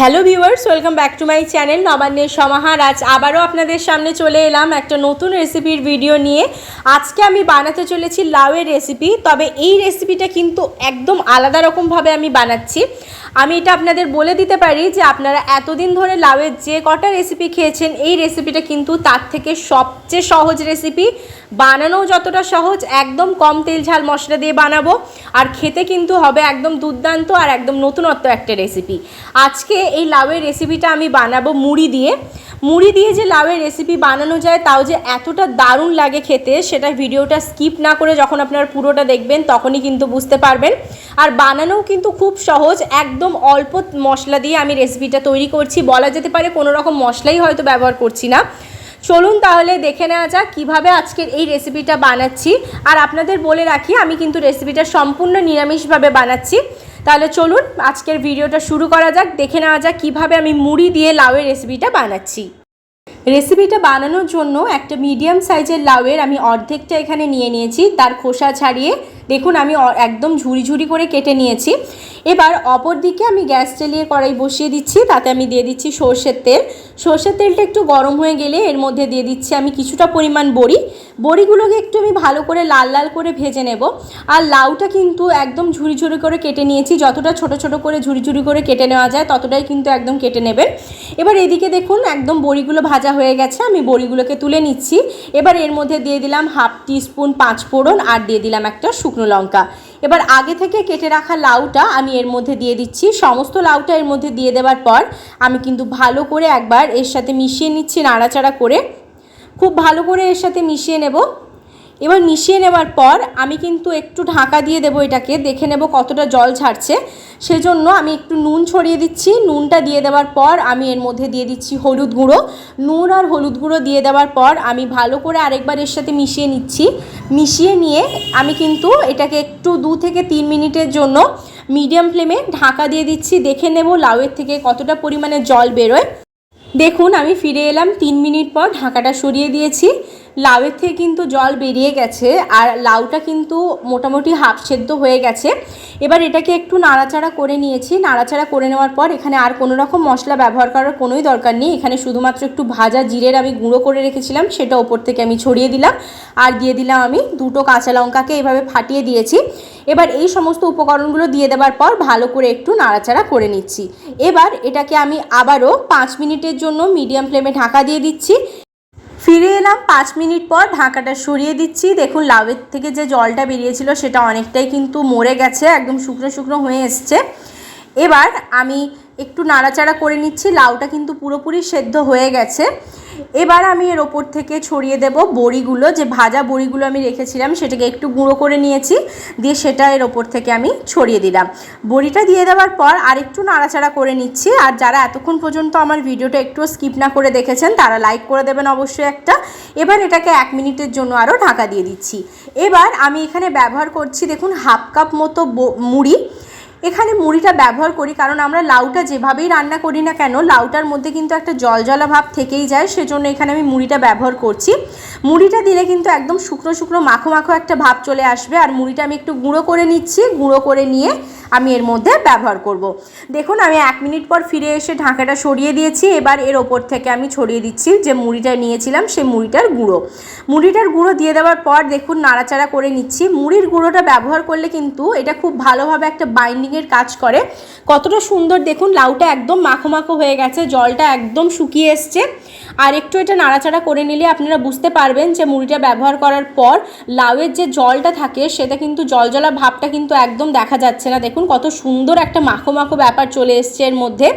Hello viewers welcome back to my channel নবান্নের সমাহার আজ আবারও আপনাদের সামনে চলে এলাম একটা নতুন রেসিপির ভিডিও নিয়ে। আজকে আমি বানাতে চলেছি লাউয়ের রেসিপি তবে এই রেসিপিটা কিন্তু একদম আলাদা রকমভাবে আমি বানাচ্ছি। আমি এটা আপনাদের বলে দিতে পারি যে আপনারা এতদিন ধরে লাউয়ের যে কটা রেসিপি খেয়েছেন, এই রেসিপিটা কিন্তু তার থেকে সবচেয়ে সহজ রেসিপি বানানোও যতটা সহজ, একদম কম তেল, ঝাল, মশলা দিয়ে বানাবো। আর খেতে কিন্তু হবে একদম দুর্দান্ত আর একদম নতুনত্ব একটা রেসিপি আজকে এই লাউয়ের রেসিপিটা আমি বানাবো মুড়ি দিয়ে। মুড়ি দিয়ে যে লাউয়ের রেসিপি বানানো যায়, তাও যে এতটা দারুণ লাগে খেতে, সেটা ভিডিওটা স্কিপ না করে যখন আপনারা পুরোটা দেখবেন, তখনই কিন্তু বুঝতে পারবেন। আর বানানোও কিন্তু খুব সহজ, একদম অল্প মশলা দিয়ে আমি রেসিপিটা তৈরি করছি। বলা যেতে পারে কোনো রকম মশলাই হয়তো ব্যবহার করছি না। চলুন তাহলে দেখে নেওয়া যাক কীভাবে আজকের এই রেসিপিটা বানাচ্ছি। আর আপনাদের বলে রাখি, আমি কিন্তু রেসিপিটা সম্পূর্ণ নিরামিষভাবে বানাচ্ছি। তাহলে চলুন আজকের ভিডিওটা শুরু করা যাক, দেখে নেওয়া যাক কীভাবে আমি মুড়ি দিয়ে লাউয়ের রেসিপিটা বানাচ্ছি। রেসিপিটা বানানোর জন্য একটা মিডিয়াম সাইজের লাউয়ের আমি অর্ধেকটা এখানে নিয়ে নিয়েছি, তার খোসা ছাড়িয়ে। দেখুন, আমি একদম ঝুড়ি ঝুড়ি করে কেটে নিয়েছি। এবার অপর দিকে আমি গ্যাস চালিয়ে কড়াই বসিয়ে দিচ্ছি, তাতে আমি দিয়ে দিচ্ছি সর্ষের তেল। সর্ষের তেলটা একটু গরম হয়ে গেলে এর মধ্যে দিয়ে দিচ্ছি আমি কিছুটা পরিমাণ বড়ি। বড়িগুলোকে একটু আমি ভালো করে লাল লাল করে ভেজে নেব। আর লাউটা কিন্তু একদম ঝুড়ি ঝুড়ি করে কেটে নিয়েছি, যতটা ছোট ছোট করে ঝুড়ি ঝুড়ি করে কেটে নেওয়া যায় ততটাই কিন্তু একদম কেটে নেবেন। এবার এদিকে দেখুন, একদম বড়িগুলো ভাজা হয়ে গেছে, আমি বড়িগুলোকে তুলে নিচ্ছি। এবার এর মধ্যে দিয়ে দিলাম হাফ টিস্পুন পাঁচ ফোড়ন আর দিয়ে দিলাম একটা শুকনো লঙ্কা। এবার আগে থেকে কেটে রাখা লাউটা আমি এর মধ্যে দিয়ে দিচ্ছি। সমস্ত লাউটা এর মধ্যে দিয়ে দেওয়ার পর আমি কিন্তু ভালো করে একবার এর সাথে মিশিয়ে নিচ্ছি, নাড়াচাড়া করে। খুব ভালো করে এর সাথে মিশিয়ে নেব। এবার মিশিয়ে নেবার পর আমি কিন্তু একটু ঢাকা দিয়ে দেবো এটাকে, দেখে নেব কতটা জল ছাড়ছে। সেজন্য আমি একটু নুন ছড়িয়ে দিচ্ছি। নুনটা দিয়ে দেওয়ার পর আমি এর মধ্যে দিয়ে দিচ্ছি হলুদ গুঁড়ো। নুন আর হলুদ গুঁড়ো দিয়ে দেওয়ার পর আমি ভালো করে আরেকবার এর সাথে মিশিয়ে নিচ্ছি। মিশিয়ে নিয়ে আমি কিন্তু এটাকে একটু দু থেকে তিন মিনিটের জন্য মিডিয়াম ফ্লেমে ঢাকা দিয়ে দিচ্ছি। দেখে নেব লাউয়ের থেকে কতটা পরিমাণে জল বেরোয়। দেখুন, আমি ফিরে এলাম। তিন মিনিট পর ঢাকাটা সরিয়ে দিয়েছি। লাউয়ের থেকে কিন্তু জল বেরিয়ে গেছে আর লাউটা কিন্তু মোটামুটি হাফ সেদ্ধ হয়ে গেছে। এবার এটাকে একটু নাড়াচাড়া করে নিয়েছি। নাড়াচাড়া করে নেওয়ার পর এখানে আর কোনো রকম মশলা ব্যবহার করার কোনোই দরকার নেই। এখানে শুধুমাত্র একটু ভাজা জিরের আমি গুঁড়ো করে রেখেছিলাম, সেটা ওপর থেকে আমি ছড়িয়ে দিলাম আর দিয়ে দিলাম আমি দুটো কাঁচা লঙ্কাকে এভাবে ফাটিয়ে দিয়েছি। এবার এই সমস্ত উপকরণগুলো দিয়ে দেওয়ার পর ভালো করে একটু নাড়াচাড়া করে নিচ্ছি। এবার এটাকে আমি আবারও পাঁচ মিনিটের জন্য মিডিয়াম ফ্লেমে ঢাকা দিয়ে দিচ্ছি। ফিরে এলাম পাঁচ মিনিট পর ঢাকাটা সরিয়ে দিচ্ছি। দেখুন, লাউয়ের থেকে যে জলটা বেরিয়েছিল সেটা অনেকটাই কিন্তু মরে গেছে, একদম শুকনো শুকনো হয়ে এসছে। এবার আমি একটু নাড়াচাড়া করে নিচ্ছি, লাউটা কিন্তু পুরোপুরি সেদ্ধ হয়ে গেছে। এবার আমি এর ওপর থেকে ছড়িয়ে দেব বড়িগুলো, যে ভাজা বড়িগুলো আমি রেখেছিলাম সেটাকে একটু গুঁড়ো করে নিয়েছি, দিয়ে সেটা এর ওপর থেকে আমি ছড়িয়ে দিলাম। বড়িটা দিয়ে দেওয়ার পর আরেকটু নাড়াচাড়া করে নিচ্ছি, আর যারা এতক্ষণ পর্যন্ত আমার ভিডিওটা একটু স্কিপ না করে দেখেছেন, তারা লাইক করে দেবেন অবশ্যই একটা। এবার এটাকে এক মিনিটের জন্য আরও ঢাকা দিয়ে দিচ্ছি। এবার আমি এখানে ব্যবহার করছি দেখুন, হাফ কাপ মতো মুড়ি এখানে মুড়িটা ব্যবহার করি, কারণ আমরা লাউটা যেভাবেই রান্না করি না কেন, লাউটার মধ্যে কিন্তু একটা জলজলা ভাব থেকেই যায়, সেজন্য এখানে আমি মুড়িটা ব্যবহার করছি। মুড়িটা দিলে কিন্তু একদম শুকনো শুকনো মাখো মাখো একটা ভাব চলে আসবে, আর মুড়িটা আমি একটু গুঁড়ো করে নিচ্ছি, গুঁড়ো করে নিয়ে আমি এর মধ্যে ব্যবহার করব। দেখুন, আমি এক মিনিট পর ফিরে এসে ঢাকাটা সরিয়ে দিয়েছি, এবার এর ওপর থেকে আমি ছড়িয়ে দিচ্ছি যে মুড়িটা নিয়েছিলাম, সেই মুড়িটার গুঁড়ো। মুড়িটার গুঁড়ো দিয়ে দেওয়ার পর দেখুন, নাড়াচাড়া করে নিচ্ছি। মুড়ির গুঁড়োটা ব্যবহার করলে কিন্তু এটা খুব ভালোভাবে একটা বাইন্ডিংয়ের কাজ করে। কতটা সুন্দর দেখুন, লাউটা একদম মাখো মাখো হয়ে গেছে, জলটা একদম শুকিয়ে এসছে। আর একটু এটা নাড়াচাড়া করে নিলে আপনারা বুঝতে পারবেন যে মুড়িটা ব্যবহার করার পর লাউয়ের যে জলটা থাকে, সেটা কিন্তু জলজলা ভাবটা কিন্তু একদম দেখা যাচ্ছে না। দেখুন, কত সুন্দর একটা মাখো মাখো ব্যাপার চলে এসছে এর মধ্যে।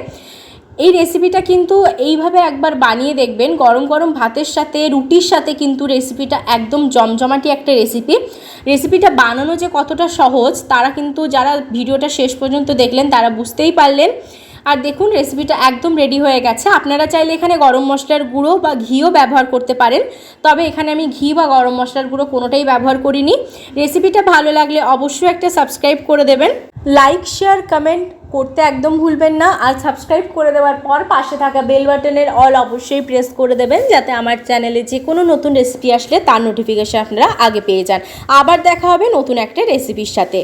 এই রেসিপিটা কিন্তু এইভাবে একবার বানিয়ে দেখবেন। গরম গরম ভাতের সাথে, রুটির সাথে কিন্তু রেসিপিটা একদম জমজমাটি একটা রেসিপি রেসিপিটা বানানো যে কতটা সহজ, তারা কিন্তু যারা ভিডিওটা শেষ পর্যন্ত দেখলেন, তারা বুঝতেই পারলেন। আর দেখুন রেসিপিটা একদম রেডি হয়ে গেছে। আপনারা চাইলে এখানে গরম মশলার গুঁড়ো বা ঘিও ব্যবহার করতে পারেন। তবে এখানে আমি ঘি বা গরম মশলার গুঁড়ো কোনোটাই ব্যবহার করিনি। রেসিপিটা ভালো লাগলে অবশ্যই একটা সাবস্ক্রাইব করে দেবেন। লাইক শেয়ার কমেন্ট করতে একদম ভুলবেন না আর সাবস্ক্রাইব করে দেওয়ার পর পাশে থাকা বেল বাটনের অল অবশ্যই প্রেস করে দেবেন যাতে আমার চ্যানেলে যে কোনো নতুন রেসিপি আসলে তার নোটিফিকেশান আপনারা আগে পেয়ে যান। আবার দেখা হবে নতুন একটা রেসিপির সাথে।